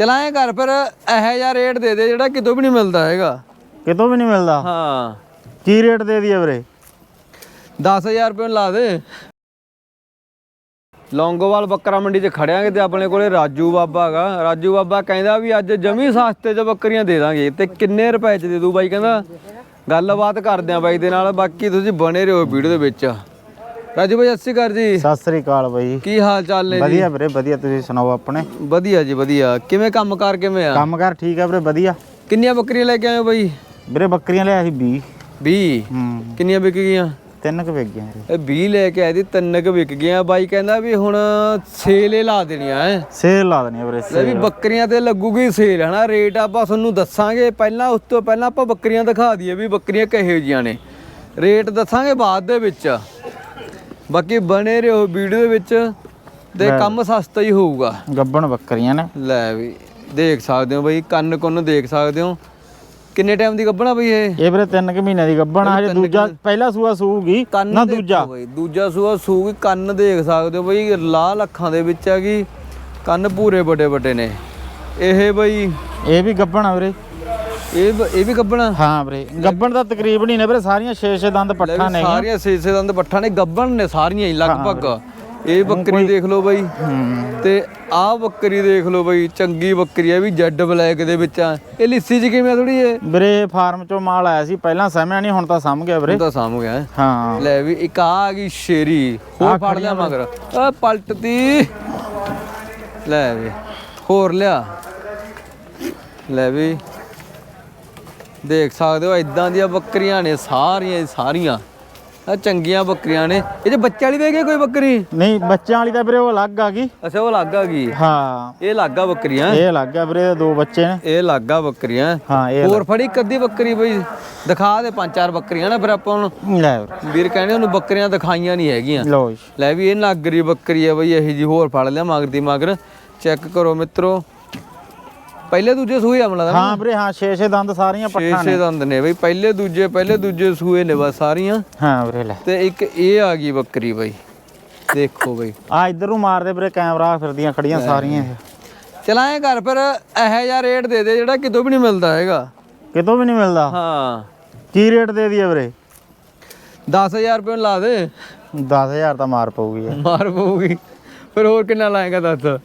ਚਲਾਏ ਘਰ ਪਰ ਇਹੋ ਜਿਹਾ ਰੇਟ ਦੇ ਦੇ ਜਿਹੜਾ ਕਿਤੋਂ ਵੀ ਨਹੀਂ ਮਿਲਦਾ ਹੈਗਾ। ਕਿਤੋਂ ਵੀ ਨਹੀਂ ਮਿਲਦਾ? ਹਾਂ। ਕੀ ਰੇਟ ਦੇ ਦਈਏ ਵੀਰੇ? 10000 ਰੁਪਏ ਨੂੰ ਲਾ ਦੇ। ਲੌਂਗੋਵਾਲ ਬੱਕਰਾ ਮੰਡੀ 'ਚ ਖੜਿਆਂਗੇ ਤੇ ਆਪਣੇ ਕੋਲੇ ਰਾਜੂ ਬਾਬਾ ਹੈਗਾ। ਰਾਜੂ ਬਾਬਾ ਕਹਿੰਦਾ ਵੀ ਅੱਜ ਜਮੀ ਸਸਤੇ 'ਚ ਬੱਕਰੀਆਂ ਦੇ ਦਾਂਗੇ ਤੇ ਕਿੰਨੇ ਰੁਪਏ 'ਚ ਦੇ ਦੂ ਬਾਈ? ਕਹਿੰਦਾ ਗੱਲਬਾਤ ਕਰਦੇ ਆ ਬਾਈ ਦੇ ਨਾਲ ਬਾਕੀ ਤੁਸੀਂ ਬਣੇ ਰਹੋ ਵੀਡੀਓ ਦੇ ਵਿੱਚ। ਰਾਜੂ ਬਾਈ ਸਤਿ ਸ਼੍ਰੀ ਅਕਾਲ ਜੀ। ਸਤਿ ਸ੍ਰੀ ਅਕਾਲ ਬਾਈ। ਕੀ ਹਾਲ ਚਾਲ ਨੇ ਜੀ? ਵਧੀਆ ਵੀਰੇ ਵਧੀਆ ਤੁਸੀਂ ਸੁਣਾਓ ਆਪਣੇ? ਵਧੀਆ ਜੀ ਵਧੀਆ। ਕਿਵੇਂ ਕੰਮ ਕਾਰ ਕਿਵੇਂ ਆ? ਕੰਮਕਾਰ ਠੀਕ ਆ ਵੀਰੇ ਵਧੀਆ। ਕਿੰਨੀਆਂ ਬੱਕਰੀਆਂ ਲੈ ਕੇ ਆਏ ਹੋ ਬਾਈ? ਵੀਰੇ ਬੱਕਰੀਆਂ ਲਿਆ ਸੀ 20 20 ਹੂੰ। ਕਿੰਨੀਆਂ ਵਿਕ ਗਈਆਂ? ਤਿੰਨ ਕੁ ਗਏ ਵੀਰੇ। ਇਹ 20 ਲੈ ਕੇ ਆਏ ਦੀ ਤਿੰਨ ਕੁ ਵਿਕ ਗਈਆਂ। ਬਾਈ ਕਹਿੰਦਾ ਵੀ ਹੁਣ ਸੇਲੇ ਲਾ ਦੇਣੀਆਂ ਐ। ਸੇਲ ਲਾ ਦੇਣੀ ਆ ਵੀਰੇ ਲੈ ਵੀ ਬੱਕਰੀਆਂ ਤੇ ਲੱਗੂਗੀ ਸੇਲ ਹਨਾ? ਰੇਟ ਆਪਾਂ ਤੁਹਾਨੂੰ ਦੱਸਾਂਗੇ। ਪਹਿਲਾਂ ਉਸ ਤੋਂ ਪਹਿਲਾਂ ਆਪਾਂ ਬੱਕਰੀਆਂ ਦਿਖਾ ਦਈਏ ਵੀ ਬੱਕਰੀਆਂ ਕਿਹੋ ਜੀਆਂ ਨੇ। ਰੇਟ ਦੱਸਾਂਗੇ ਬਾਅਦ ਦੇ ਵਿੱਚ। ਬਾਕੀ ਬਣੇ ਰਹੋ ਵੀਡੀਓ ਦੇ ਵਿੱਚ ਤੇ ਕੰਮ ਸਸਤਾ ਹੀ ਹੋਊਗਾ। ਗੱਬਣ ਬੱਕਰੀਆਂ ਨੇ। ਲੈ ਵੀ ਦੇਖ ਸਕਦੇ ਹੋ ਬਈ ਕੰਨ ਕੁੰਨ ਦੇਖ ਸਕਦੇ ਹੋ। ਕਿੰਨੇ ਟਾਈਮ ਦੀ ਗੱਭਣਾ ਬਈ ਇਹ? ਇਹ ਵੀਰੇ ਤਿੰਨ ਕੁ ਮਹੀਨੇ ਦੀ ਗੱਬਣ ਆ ਹਜੇ ਦੂਜਾ ਪਹਿਲਾ ਸੂਆ ਸੂਗੀ ਨਾ ਦੂਜਾ। ਬਈ ਦੂਜਾ ਸੂਆ ਸੂਗੀ ਕੰਨ ਦੇਖ ਸਕਦੇ ਹੋ ਬਈ ਲਾਲ ਅੱਖਾਂ ਦੇ ਵਿੱਚ ਹੈਗੀ। ਕੰਨ ਪੂਰੇ ਵੱਡੇ ਵੱਡੇ ਨੇ। ਇਹ ਬਈ ਇਹ ਵੀ ਗੱਬਣ ਆ ਵੀਰੇ। ਇਹ ਬ- ਇਹ ਵੀ ਗੱਬਣਾ? ਹਾਂ ਵੀਰੇ ਗੱਬਣ ਦਾ ਤਕਰੀਬਨ ਹੀ ਨੇ ਵੀਰੇ ਸਾਰੀਆਂ 6-6 ਦੰਦ ਪੱਠਾ ਨੇ ਸਾਰੀਆਂ ਸੇਸੇ ਦੰਦ ਪੱਠਾਂ ਨੇ ਗੱਬਣ ਨੇ ਸਾਰੀਆਂ ਹੀ ਲਗਭਗ। ਇਹ ਬੱਕਰੀ ਦੇਖ ਲਓ ਬਈ। ਤੇ ਆਹ ਬੱਕਰੀ ਦੇਖ ਲਓ ਬਈ ਚੰਗੀ ਬੱਕਰੀ ਹੈ ਵੀ ਜੈਡ ਬਲੈਕ ਦੇ ਵਿੱਚ ਆ। ਇਹ ਲਿੱਸੀ ਚ ਕਿਵੇਂ ਥੋੜੀ ਇਹ? ਵੀਰੇ ਫਾਰਮ ਚੋਂ ਮਾਲ ਆਇਆ ਸੀ ਪਹਿਲਾਂ ਸਮਿਆ ਨਹੀਂ ਹੁਣ ਤਾਂ ਸਮ ਗਿਆ ਵੀਰੇ। ਤਾਂ ਸਾਂਭ ਗਿਆ। ਹੈ। ਲੈ ਵੀ ਇੱਕ ਆ ਆ ਗਈ ਸ਼ੇਰੀ ਹੋਰ ਫੜ ਲਿਆ ਮਗਰ। ਆ ਪਲਟਦੀ ਲੈ ਵੀ ਹੋਰ ਲਿਆ। ਲੈ ਵੀ। ਦੇਖ ਸਕਦੇ ਹੋ ਇਦਾਂ ਦੀਆਂ ਬੱਕਰੀਆਂ ਨੇ ਸਾਰੀਆਂ ਸਾਰੀਆਂ। ਆ ਚੰਗੀਆਂ ਬੱਕਰੀਆਂ ਨੇ। ਇਹ ਜੇ ਬੱਚੇ ਵਾਲੀ ਵੇਗੇ ਕੋਈ ਬੱਕਰੀ? ਨਹੀਂ ਬੱਚਿਆਂ ਵਾਲੀ ਤਾਂ ਵੀਰੇ ਉਹ ਅਲੱਗ ਆ ਗਈ। ਅੱਛਾ ਉਹ ਲੱਗਾ ਗਈ। ਹਾਂ। ਇਹ ਲੱਗਾ ਬੱਕਰੀਆਂ। ਇਹ ਅਲੱਗ ਆ ਵੀਰੇ ਦੋ ਬੱਚੇ ਨੇ। ਇਹ ਲੱਗਾ ਬੱਕਰੀਆਂ। ਹਾਂ ਇਹ ਹੋਰ ਫੜੀ ਕੱਦੀ ਬੱਕਰੀ ਬਈ। ਦਿਖਾ ਦੇ ਪੰਜ ਚਾਰ ਬੱਕਰੀਆਂ ਨਾ ਫਿਰ ਆਪਾਂ ਨੂੰ ਲੈ ਵੀਰੇ ਕਹਿੰਦੇ ਉਹਨੂੰ ਬੱਕਰੀਆਂ ਦਿਖਾਈਆਂ ਨਹੀਂ ਹੈਗੀਆਂ। ਲਓ ਜੀ। ਲੈ ਵੀ ਇਹ ਨਾਗਰੀ ਬੱਕਰੀ ਹੈ ਬਈ ਇਹੀ ਜੀ ਹੋਰ ਫੜ ਲਿਆ ਮਗਰ ਦੀ ਮਗਰ। ਚੈੱਕ ਕਰੋ ਮਿੱਤਰੋ। ਪਹਿਲੇ ਦੂਜੇ ਸੂਏ ਹਮਲਾ ਦਾ ਹਾਂ ਵੀਰੇ ਹਾਂ 6-6 ਦੰਦ ਸਾਰੀਆਂ ਪੱਠਾ ਛੇ ਦੰਦ ਨੇ ਬਈ ਪਹਿਲੇ ਦੂਜੇ ਪਹਿਲੇ ਦੂਜੇ ਸੂਏ ਨੇ ਬਸ ਸਾਰੀਆਂ। ਹਾਂ ਵੀਰੇ ਲੈ। ਤੇ ਇੱਕ ਇਹ ਆ ਗਈ ਬੱਕਰੀ ਬਈ ਦੇਖੋ ਬਈ। ਆ ਇੱਧਰ ਨੂੰ ਮਾਰਦੇ ਵੀਰੇ ਕੈਮਰਾ ਫਿਰਦੀਆਂ ਖੜੀਆਂ ਸਾਰੀਆਂ ਇਹ। ਚਲਾਏ ਘਰ ਪਰ ਇਹੋ ਜਿਹਾ ਰੇਟ ਦੇ ਦੇ ਜਿਹੜਾ ਕਿਤੋਂ ਵੀ ਨਹੀਂ ਮਿਲਦਾ ਹੈਗਾ। ਕਿਤੋਂ ਵੀ ਨਹੀਂ ਮਿਲਦਾ? ਹਾਂ। ਕੀ ਰੇਟ ਦੇ ਦਈਏ ਵੀਰੇ? 10000 ਰੁਪਏ ਲਾ ਦੇ। 10000 ਤਾਂ ਮਾਰ ਪਊਗੀ। ਮਾਰ ਪਊਗੀ। ਫਿਰ ਹੋਰ ਕਿੰਨਾ ਲਾਏਗਾ ਦੱਸ?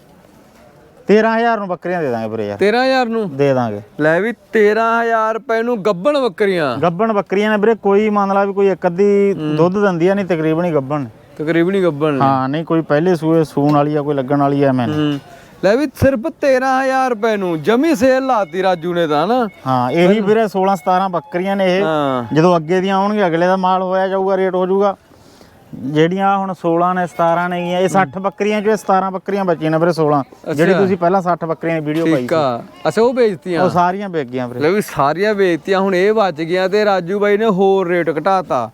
13000 ਨੂੰ ਬੱਕਰੀਆਂ ਦੇ ਦਾਂਗੇ ਵੀਰੇ ਯਾਰ। 13000 ਨੂੰ? ਦੇ ਦਾਂਗੇ। ਲੈ ਵੀ 13000 ਰੁਪਏ ਨੂੰ ਗੱਬਣ ਬੱਕਰੀਆਂ। ਗੱਬਣ ਬੱਕਰੀਆਂ ਨੇ ਵੀਰੇ ਕੋਈ ਮੰਨ ਲਾ ਵੀ ਕੋਈ ਇੱਕ ਅੱਧੀ ਦੁੱਧ ਦਿੰਦੀ ਆ ਨਹੀਂ ਤਕਰੀਬਨ ਹੀ ਗੱਬਣ। ਤਕਰੀਬਨ ਹੀ ਗੱਬਣ। ਹਾਂ ਨਹੀਂ ਕੋਈ ਪਹਿਲੇ ਸੂਏ ਸੂਣ ਵਾਲੀ ਆ ਕੋਈ ਲੱਗਣ ਵਾਲੀ ਆ ਮੈਨੂੰ ਲੈ ਵੀ ਸਿਰਫ 13000 ਰੁਪਏ ਨੂੰ ਜਮੀ ਸੇਲ ਲਾਤੀ ਰਾਜੂ ਨੇ ਤਾਂ ਨਾ। ਹਾਂ ਇਹੀ ਵੀਰੇ 16 17 ਬੱਕਰੀਆਂ ਨੇ ਇਹ। ਜਦੋਂ ਅੱਗੇ ਦੀਆਂ ਆਉਣਗੇ ਅਗਲੇ ਦਾ ਮਾਲ ਹੋਇਆ ਜਾਊਗਾ ਰੇਟ ਹੋ ਜਾਊਗਾ। ਜਿਹੜੀਆਂ ਹੁਣ 16 ਨੇ 17 ਨੇ ਗੀਆਂ ਇਹ 60 ਬੱਕਰੀਆਂ ਚੋਂ ਇਹ 17 ਬੱਕਰੀਆਂ ਬਚੀਆਂ ਨੇ ਵੀਰੇ 16 ਜਿਹੜੀ ਤੁਸੀਂ ਪਹਿਲਾਂ 60 ਬੱਕਰੀਆਂ ਦੀ ਵੀਡੀਓ ਪਾਈ ਠੀਕ ਆ। ਅੱਛਾ ਉਹ ਵੇਚਤੀਆਂ? ਉਹ ਸਾਰੀਆਂ ਵਿਕ ਗਈਆਂ ਵੀਰੇ। ਲੈ ਵੀ ਸਾਰੀਆਂ ਵੇਚਤੀਆਂ ਹੁਣ ਇਹ ਬਚ ਗਈਆਂ ਤੇ ਰਾਜੂ ਬਾਈ ਨੇ ਹੋਰ ਰੇਟ ਘਟਾਤਾ।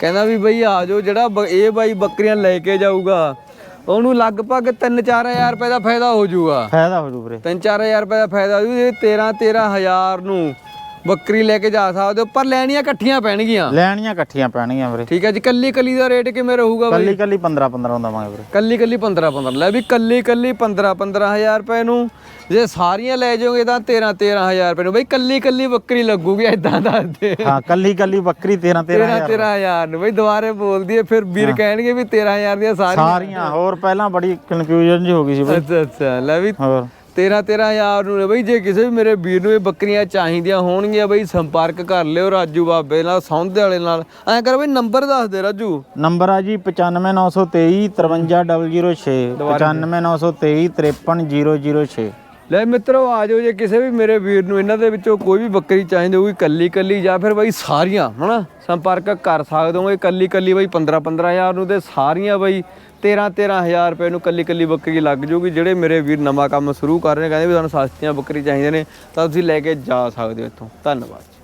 ਕਹਿੰਦਾ ਵੀ ਬਈ ਆ ਜਾਓ ਜਿਹੜਾ ਇਹ ਬਾਈ ਬੱਕਰੀਆਂ ਲੈ ਕੇ ਜਾਊਗਾ ਉਹਨੂੰ ਲਗਭਗ 3-4000 ਰੁਪਏ ਦਾ ਫਾਇਦਾ ਹੋ ਜਾਊਗਾ। ਫਾਇਦਾ ਹੋ ਜੂ ਵੀਰੇ। 3-4000 ਰੁਪਏ ਦਾ ਫਾਇਦਾ ਹੋ ਜੂ ਇਹ 13-13000 ਨੂੰ ਬੱਕਰੀ ਲੈ ਕੇ ਜਾ ਸਕਦੇ ਹੋ ਪਰ ਲੈਣੀਆਂ ਇਕੱਠੀਆਂ ਪੈਣਗੀਆਂ। ਲੈਣੀਆਂ ਇਕੱਠੀਆਂ ਪੈਣਗੀਆਂ ਵੀਰੇ। ਠੀਕ ਹੈ ਜੀ ਕੱਲੀ ਕੱਲੀ ਦਾ ਰੇਟ ਕਿਵੇਂ ਰਹੂਗਾ ਬਾਈ? ਕੱਲੀ ਕੱਲੀ 15 15 ਦਵਾਂਗੇ ਵੀਰੇ। ਕੱਲੀ ਕੱਲੀ 15 15 ਲੈ ਵੀ ਕੱਲੀ ਕੱਲੀ 15 15000 ਰੁਪਏ ਨੂੰ। ਜੇ ਸਾਰੀਆਂ ਲੈ ਜਾਓਗੇ ਤਾਂ 13 13000 ਰੁਪਏ ਨੂੰ। ਬਈ ਕੱਲੀ ਕੱਲੀ ਬੱਕਰੀ ਲੱਗੂਗੀ ਐਦਾਂ ਦੱਸਦੇ। ਹਾਂ ਕੱਲੀ ਕੱਲੀ ਬੱਕਰੀ 13 13 13 13000 ਨੂੰ। ਬਈ ਦੁਬਾਰੇ ਬੋਲਦੀ ਹੈ ਫਿਰ ਵੀਰ ਕਹਿਣਗੇ ਵੀ 13000 ਦੀਆਂ ਸਾਰੀਆਂ। ਸਾਰੀਆਂ ਹੋਰ ਪਹਿਲਾਂ ਬੜੀ ਕਨਫਿਊਜ਼ਨ ਜੀ ਹੋ ਗਈ ਸੀ ਵੀਰੇ ਅੱਛਾ ਅੱਛਾ ਲੈ ਵੀ ਹੋਰ। 13 13000 ਨੂੰ ਨੇ ਬਈ ਜੇ ਕਿਸੇ ਵੀ ਮੇਰੇ ਵੀਰ ਨੂੰ ਇਹ ਬੱਕਰੀਆਂ ਚਾਹੀਦੀਆਂ ਹੋਣਗੀਆਂ ਬਈ ਸੰਪਰਕ ਕਰ ਲਿਓ ਰਾਜੂ ਬਾਬੇ ਨਾਲ ਸੌਂਦੇ ਵਾਲੇ ਨਾਲ। ਐਂ ਕਰ ਬਈ ਨੰਬਰ ਦੱਸ ਦੇ ਰਾਜੂ। ਨੰਬਰ ਆ ਜੀ 95923 53006 95923 53006 ਲੈ ਮਿੱਤਰੋ, ਆ ਜਾਓ ਜੇ ਕਿਸੇ ਵੀ ਮੇਰੇ ਵੀਰ ਨੂੰ ਇਹਨਾਂ ਦੇ ਵਿੱਚੋਂ ਕੋਈ ਵੀ ਬੱਕਰੀ ਚਾਹੀਦੀ ਹੋਊਗੀ ਕੱਲੀ ਕੱਲੀ ਜਾਂ ਫਿਰ ਬਈ ਸਾਰੀਆਂ, ਹਨਾ? ਸੰਪਰਕ ਕਰ ਸਕਦੇ ਹੋ ਇਹ ਕੱਲੀ ਕੱਲੀ ਬਈ 15 15000 ਨੂੰ ਤੇ ਸਾਰੀਆਂ ਬਈ 13 13000 ਰੁਪਏ ਨੂੰ ਕੱਲੀ ਕੱਲੀ ਬੱਕਰੀ ਲੱਗ ਜੂਗੀ, ਜਿਹੜੇ ਮੇਰੇ ਵੀਰ ਨਵਾਂ ਕੰਮ ਸ਼ੁਰੂ ਕਰ ਰਹੇ ਨੇ, ਕਹਿੰਦੇ ਵੀ ਸਾਨੂੰ ਸਸਤੀਆਂ ਬੱਕਰੀ ਚਾਹੀਦੀਆਂ ਨੇ, ਤਾਂ ਤੁਸੀਂ ਲੈ ਕੇ ਜਾ ਸਕਦੇ ਹੋ ਇੱਥੋਂ। ਧੰਨਵਾਦ